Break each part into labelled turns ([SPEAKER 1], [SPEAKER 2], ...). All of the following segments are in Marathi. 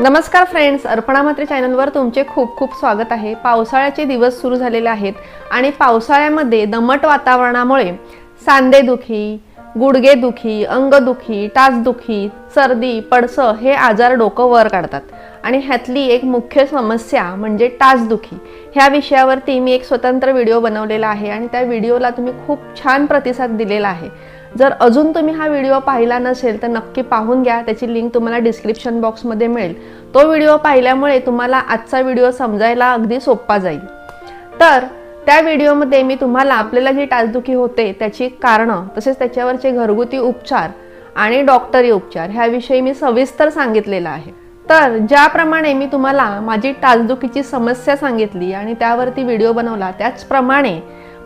[SPEAKER 1] नमस्कार फ्रेंड्स अर्पणा मात्रे चॅनलवर तुमचे खूप खूप स्वागत आहे. पावसाळ्याचे दिवस सुरू झालेले आहेत आणि पावसाळ्यामध्ये दमट वातावरणामुळे सांधेदुखी गुडघेदुखी अंगदुखी टाचदुखी सर्दी पडसं हे आजार डोकं वर काढतात. आणि ह्यातली एक मुख्य समस्या म्हणजे टाचदुखी ह्या विषयावरती मी एक स्वतंत्र व्हिडिओ बनवलेला आहे आणि त्या व्हिडिओला तुम्ही खूप छान प्रतिसाद दिलेला आहे. जर अजून तुम्ही हा व्हिडिओ पाहिला नसेल तर नक्की पाहून घ्या. त्याची लिंक तुम्हाला डिस्क्रिप्शन बॉक्समध्ये मिळेल. तो व्हिडिओ पाहिल्यामुळे तुम्हाला आजचा व्हिडिओ समजायला अगदी सोपा जाईल. तर त्या व्हिडिओमध्ये मी तुम्हाला आपल्याला जी टाचदुखी होते त्याची कारणं तसेच त्याच्यावरचे घरगुती उपचार आणि डॉक्टरी उपचार ह्याविषयी मी सविस्तर सांगितलेलं आहे. तर ज्याप्रमाणे मी तुम्हाला माझी टाचदुखीची समस्या सांगितली आणि त्यावरती व्हिडिओ बनवला त्याचप्रमाणे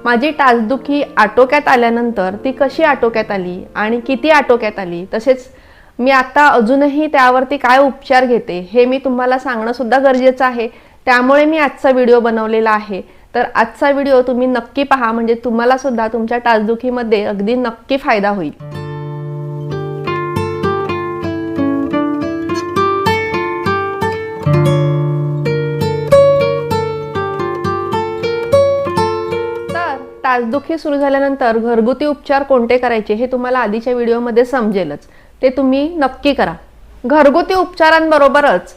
[SPEAKER 1] माझी टाचदुखी आटोक्यात आल्यानंतर ती कशी आटोक्यात आली आणि किती आटोक्यात आली? तसेच मी आता अजूनही त्यावरती काय उपचार घेते हे मी तुम्हाला सांगणं सुद्धा गरजेचं आहे. त्यामुळे मी आजचा व्हिडिओ बनवलेला आहे. तर आजचा व्हिडिओ तुम्ही नक्की पहा. म्हणजे तुम्हाला सुद्धा तुमच्या टाचदुखीमध्ये अगदी नक्की फायदा होईल. तर सुरू झाल्यानंतर घरगुती उपचार कोणते करायचे हे तुम्हाला आधीच्या व्हिडिओमध्ये समजेलच. ते तुम्ही नक्की करा. घरगुती उपचारांबरोबरच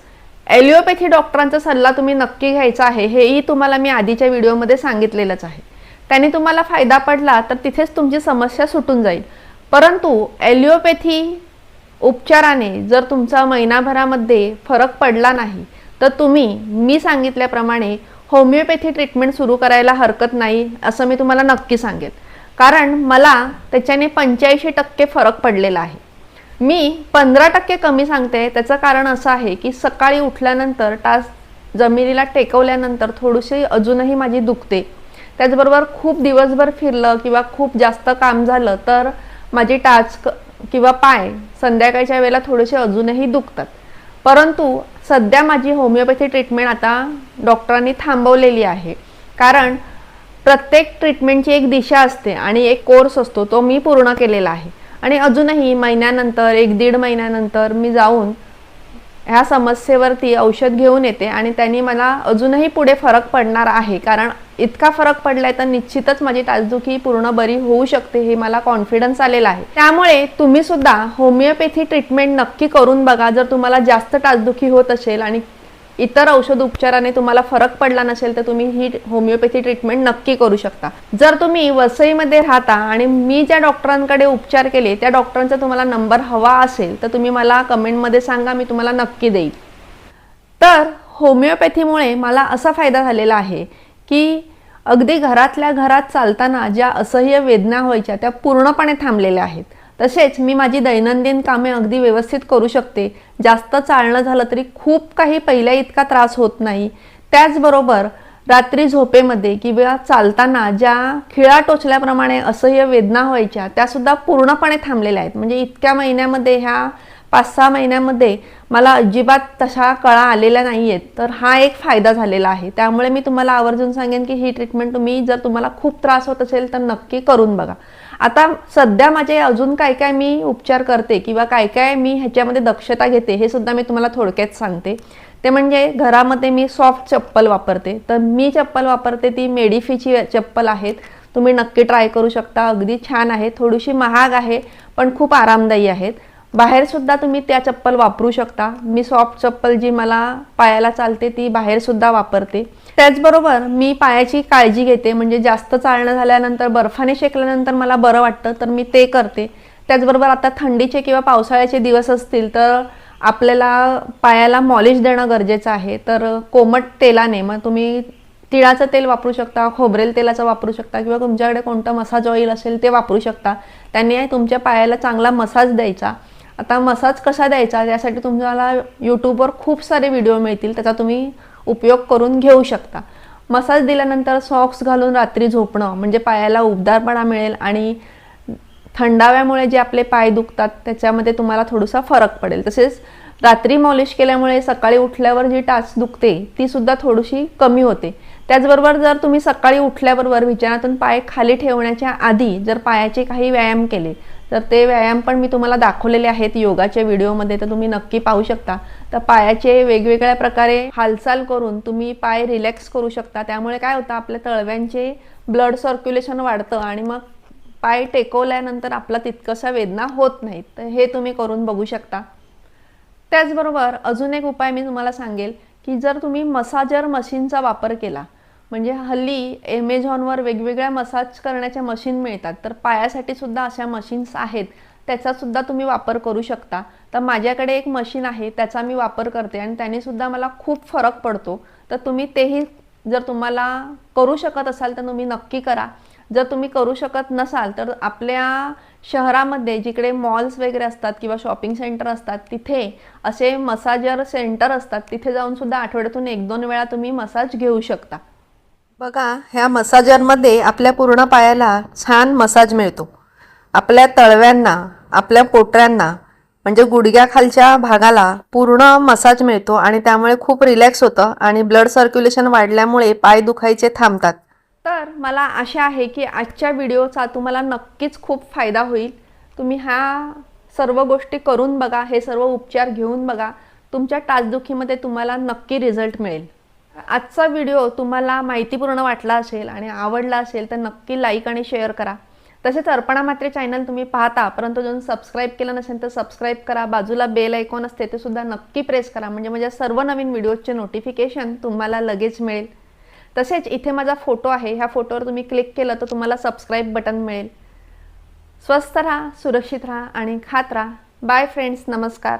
[SPEAKER 1] ॲलिओपॅथी डॉक्टरांचा सल्ला तुम्ही नक्की घ्यायचा आहे हेही तुम्हाला मी आधीच्या व्हिडिओमध्ये सांगितलेलंच आहे. त्याने तुम्हाला फायदा पडला तर तिथेच तुमची समस्या सुटून जाईल. परंतु ॲलिओपॅथी उपचाराने जर तुमचा महिनाभरामध्ये फरक पडला नाही तर तुम्ही मी सांगितल्याप्रमाणे होमिओपॅथी ट्रीटमेंट सुरू करायला हरकत नाही असं मी तुम्हाला नक्की सांगेन. कारण मला त्याच्याने पंच्याऐंशी टक्के फरक पडलेला आहे. मी पंधरा टक्के कमी सांगते त्याचं कारण असं आहे की सकाळी उठल्यानंतर टास जमिनीला टेकवल्यानंतर थोडीशी अजूनही माझी दुखते. त्याचबरोबर खूप दिवसभर फिरलं किंवा खूप जास्त काम झालं तर माझी टाच किंवा पाय संध्याकाळच्या वेळेला थोडेसे अजूनही दुखतात. परंतु सध्या माझी होमिओपॅथी ट्रीटमेंट आता डॉक्टरांनी थांबवलेली आहे. कारण प्रत्येक ट्रीटमेंटची एक दिशा असते आणि एक कोर्स असतो तो मी पूर्ण केलेला आहे. आणि अजूनही महिन्यानंतर एक दीड महिन्यानंतर मी जाऊन ह्या समस्येवरती औषध घेऊन येते आणि त्यांनी मला अजूनही पुढे फरक पडणार आहे. कारण इतका फरक पडलाय तर निश्चितच माझी टाचदुखी पूर्ण बरी होऊ शकते हे मला कॉन्फिडन्स आलेला आहे. त्यामुळे तुम्ही सुद्धा होमिओपॅथी ट्रीटमेंट नक्की करून बघा. जर तुम्हाला जास्त टाचदुखी होत असेल आणि इतर औषध उपचाराने तुम्हाला फरक पडला नसेल तर तुम्ही ही होमिओपॅथी ट्रीटमेंट नक्की करू शकता. जर तुम्ही वसईमध्ये राहता आणि मी ज्या डॉक्टरांकडे उपचार केले त्या डॉक्टरांचा तुम्हाला नंबर हवा असेल तर तुम्ही मला कमेंटमध्ये सांगा मी तुम्हाला नक्की देईल तर होमिओपॅथीमुळे मला असा फायदा झालेला आहे की अगदी घरातल्या घरात चालताना ज्या असह्य वेदना व्हायच्या त्या पूर्णपणे थांबलेल्या आहेत. तसेच मी माझी दैनंदिन कामे अगदी व्यवस्थित करू शकते. जास्त चालणं झालं तरी खूप काही पहिल्या इतका त्रास होत नाही. त्याचबरोबर रात्री झोपेमध्ये किंवा चालताना ज्या खिळा टोचल्याप्रमाणे असह्य वेदना व्हायच्या त्यासुद्धा पूर्णपणे थांबलेल्या आहेत. म्हणजे इतक्या महिन्यामध्ये ह्या पाच सहा महिन्यामध्ये मला अजिबात तशा कळा आलेल्या नाही आहेत तर हा एक फायदा झालेला आहे. त्यामुळे मी तुम्हाला आवर्जून सांगेन की ही ट्रीटमेंट तुम्ही जर तुम्हाला खूप त्रास होत असेल तर नक्की करून बघा. आता सध्या माझे अजून काय काय मी उपचार करते किंवा काय काय मी ह्याच्यामध्ये दक्षता घेते हे सुद्धा मी तुम्हाला थोडक्यात सांगते. ते म्हणजे घरामध्ये मी सॉफ्ट चप्पल वापरते. तर मी चप्पल वापरते ती मेडिफीची चप्पल आहेत. तुम्ही नक्की ट्राय करू शकता. अगदी छान आहे. थोडीशी महाग आहे पण खूप आरामदायी आहेत. बाहेर सुद्धा तुम्ही त्या चप्पल वापरू शकता. मी सॉफ्ट चप्पल जी मला पायाला चालते ती बाहेर सुद्धा वापरते. त्याचबरोबर मी पायाची काळजी घेते. म्हणजे जास्त चालणं झाल्यानंतर बर्फाने शेकल्यानंतर मला बरं वाटतं तर मी ते करते. त्याचबरोबर आता थंडीचे किंवा पावसाळ्याचे दिवस असतील तर आपल्याला पायाला मॉलिश देणं गरजेचं आहे. तर कोमट तेलाने मग तुम्ही तिळाचं तेल वापरू शकता खोबरेल तेलाचं वापरू शकता किंवा तुमच्याकडे कोणतं मसाज ऑइल असेल ते वापरू शकता. त्याने तुमच्या पायाला चांगला मसाज द्यायचा. आता मसाज कसा द्यायचा? यासाठी तुम्हाला यूट्यूबवर खूप सारे व्हिडिओ मिळतील. त्याचा तुम्ही उपयोग करून घेऊ शकता. मसाज दिल्यानंतर सॉक्स घालून रात्री झोपणं म्हणजे पायाला उबदारपणा मिळेल आणि थंडाव्यामुळे जे आपले पाय दुखतात त्याच्यामध्ये तुम्हाला थोडासा फरक पडेल. तसेच रात्री मॉलिश केल्यामुळे सकाळी उठल्यावर जी टाच दुखते ती सुद्धा थोडीशी कमी होते. त्याचबरोबर जर तुम्ही सकाळी उठल्याबरोबर विचारातून पाय खाली ठेवण्याच्या आधी जर पायाचे काही व्यायाम केले तर ते व्यायाम पण मी तुम्हाला दाखवलेले आहेत. योगाच्या व्हिडिओमध्ये तर तुम्ही नक्की पाहू शकता. तर पायाचे वेगवेगळ्या प्रकारे हालचाल करून तुम्ही पाय रिलॅक्स करू शकता. त्यामुळे काय होतं आपल्या तळव्यांचे ब्लड सर्क्युलेशन वाढतं आणि मग पाय टेकवल्यानंतर आपला तितकसा वेदना होत नाहीत तर हे तुम्ही करून बघू शकता. त्याचबरोबर अजून एक उपाय मी तुम्हाला सांगेल की जर तुम्ही मसाजर मशीनचा वापर केला म्हणजे हल्ली ॲमेझॉनवर वेगवेगळ्या मसाज करण्याच्या मशीन मिळतात. तर पायासाठी सुद्धा अशा मशीन्स आहेत. त्याचा सुद्धा तुम्ही वापर करू शकता. तर माझ्याकडे एक मशीन आहे त्याचा मी वापर करते आणि त्याने सुद्धा मला खूप फरक पडतो. तर तुम्ही तेही जर तुम्हाला करू शकत असाल तर तुम्ही नक्की करा. जर तुम्ही करू शकत नसाल तर आपल्या शहरामध्ये जिकडे मॉल्स वगैरे असतात किंवा शॉपिंग सेंटर असतात तिथे असे मसाजर सेंटर असतात. तिथे जाऊन सुद्धा आठवड्यातून एक दोन वेळा तुम्ही मसाज घेऊ शकता. बघा ह्या मसाजरमध्ये आपल्या पूर्ण पायाला छान मसाज मिळतो. आपल्या तळव्यांना आपल्या पोटऱ्यांना म्हणजे गुडघ्याखालच्या भागाला पूर्ण मसाज मिळतो आणि त्यामुळे खूप रिलॅक्स होतं आणि ब्लड सर्क्युलेशन वाढल्यामुळे पाय दुखायचे थांबतात. तर मला आशा आहे की आजच्या व्हिडिओचा तुम्हाला नक्कीच खूप फायदा होईल. तुम्ही ह्या सर्व गोष्टी करून बघा हे सर्व उपचार घेऊन बघा. तुमच्या टाचदुखीमध्ये तुम्हाला नक्की रिझल्ट मिळेल. आजचा व्हिडिओ तुम्हाला माहितीपूर्ण वाटला असेल आणि आवडला असेल तर नक्की लाईक आणि शेअर करा. तसेच अर्पणा मात्रे चॅनल तुम्ही पाहता परंतु अजून सबस्क्राईब केलं नसेल तर सबस्क्राईब करा. बाजूला बेल ऐकॉन असते ते सुद्धा नक्की प्रेस करा. म्हणजे माझ्या सर्व नवीन व्हिडिओजचे नोटिफिकेशन तुम्हाला लगेच मिळेल. तसेच इथे माझा फोटो आहे. ह्या फोटोवर तुम्ही क्लिक केलं तर तुम्हाला सबस्क्राईब बटन मिळेल. स्वस्त राहा सुरक्षित राहा आणि खात राहा. बाय फ्रेंड्स नमस्कार.